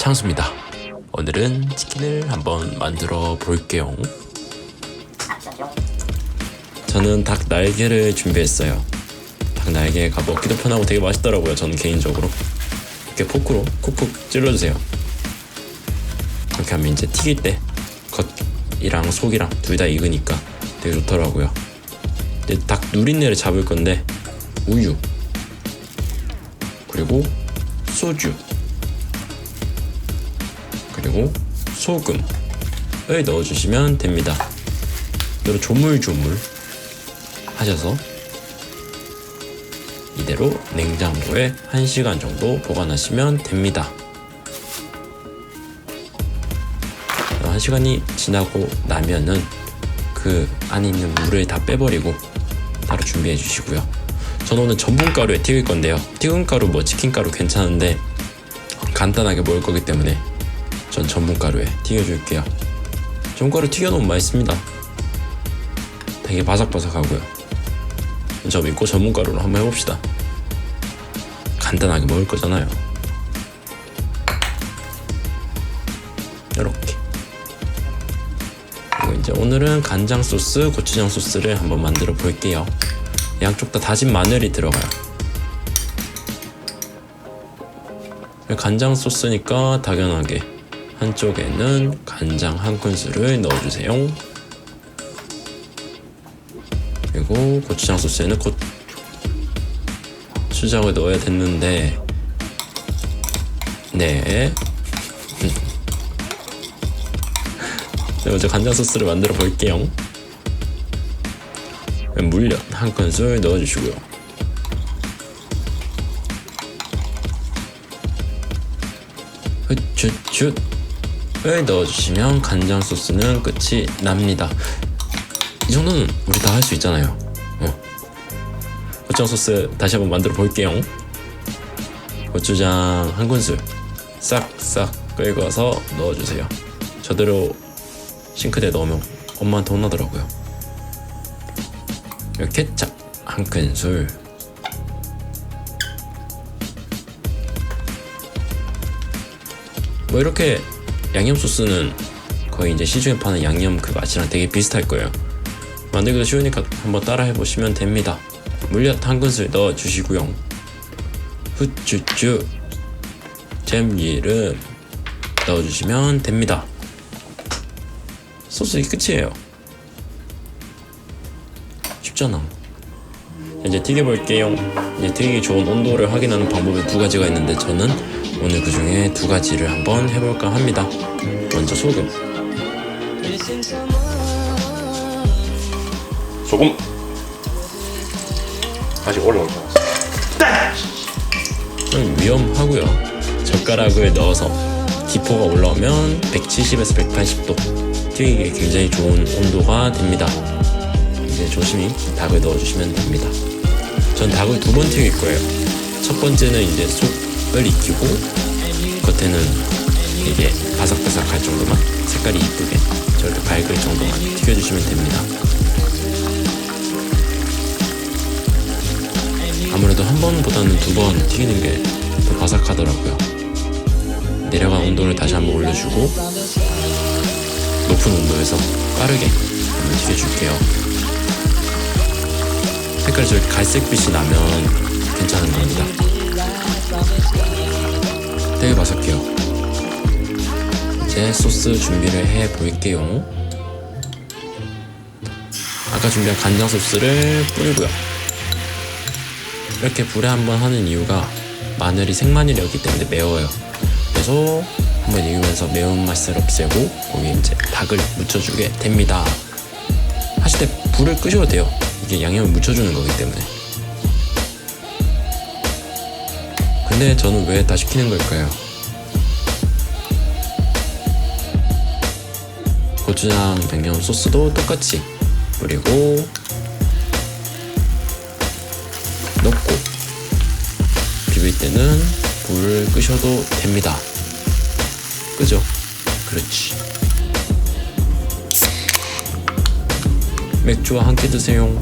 창수입니다. 오늘은 치킨을 한번 만들어 볼게요. 저는 닭 날개를 준비했어요. 닭 날개가 먹기도 편하고 되게 맛있더라고요. 저는 개인적으로 이렇게 포크로 쿡쿡 찔러주세요. 이렇게 하면 이제 튀길 때 겉이랑 속이랑 둘 다 익으니까 되게 좋더라고요. 이제 닭 누린내를 잡을 건데 우유 그리고 소주 그리고 소금을 넣어주시면 됩니다. 이대로 조물조물 하셔서 이대로 냉장고에 1시간 정도 보관하시면 됩니다. 1시간이 지나고 나면은 그 안에 있는 물을 다 빼버리고 따로 준비해 주시고요. 저는 오늘 전분가루에 튀길 건데요. 튀김가루 뭐 치킨가루 괜찮은데 간단하게 먹을 거기 때문에 전 전분가루에 튀겨줄게요. 전분가루 튀겨놓으면 맛있습니다. 되게 바삭바삭하고요. 저 믿고 전분가루로 한번 해봅시다. 간단하게 먹을 거잖아요. 이렇게. 그리고 이제 오늘은 간장 소스, 고추장 소스를 한번 만들어 볼게요. 양쪽 다 다진 마늘이 들어가요. 간장 소스니까 당연하게 한쪽에는 간장 한 큰술을 넣어주세요. 그리고 고추장 소스에는 고추장을 넣어야 됐는데 네. 네, 먼저 간장 소스를 만들어 볼게요. 물엿 한 큰술 넣어주시고요. 훗훗훗 을 넣어주시면 간장 소스는 끝이 납니다. 이 정도는 우리 다 할 수 있잖아요. 어. 고추장 소스 다시 한번 만들어 볼게요. 고추장 한 큰술 싹싹 긁어서 넣어주세요. 저대로 싱크대에 넣으면 엄마한테 혼나더라고요. 케찹 한 큰술 뭐 이렇게 양념 소스는 거의 이제 시중에 파는 양념 그 맛이랑 되게 비슷할 거예요. 만들기도 쉬우니까 한번 따라 해보시면 됩니다. 물엿 한 큰술 넣어주시고요. 후추쭈 잼기름 넣어주시면 됩니다. 소스 이 끝이에요. 쉽잖아. 이제 튀겨볼게요. 이제 튀기기 좋은 온도를 확인하는 방법이 두 가지가 있는데 저는 오늘 그 중에 두 가지를 한번 해볼까 합니다. 먼저 소금. 소금 아직 올라오지 않았어 좀 위험하고요. 젓가락을 넣어서 기포가 올라오면 170에서 180도 튀기기 굉장히 좋은 온도가 됩니다. 이제 조심히 닭을 넣어주시면 됩니다. 전 닭을 두 번 튀길 거예요. 첫 번째는 이제 속 을 익히고 겉에는 이게 바삭바삭할 정도만 색깔이 이쁘게 저렇게 밝을 정도만 튀겨주시면 됩니다. 아무래도 한 번보다는 두 번 튀기는 게 더 바삭하더라고요. 내려간 온도를 다시 한번 올려주고 높은 온도에서 빠르게 한번 튀겨줄게요. 색깔이 저렇게 갈색빛이 나면 괜찮은 겁니다. 되게 바삭해요. 이제 소스 준비를 해 볼게요. 아까 준비한 간장 소스를 뿌리고요. 이렇게 불에 한번 하는 이유가 마늘이 생마늘이었기 때문에 매워요. 그래서 한번 익으면서 매운맛을 없애고 거기에 이제 닭을 묻혀주게 됩니다. 하실 때 불을 끄셔도 돼요. 이게 양념을 묻혀주는 거기 때문에. 근데 저는 왜 다 시키는 걸까요? 고추장 양념 소스도 똑같이 뿌리고 넣고 비빌 때는 불을 끄셔도 됩니다. 그죠? 그렇지. 맥주와 함께 드세요.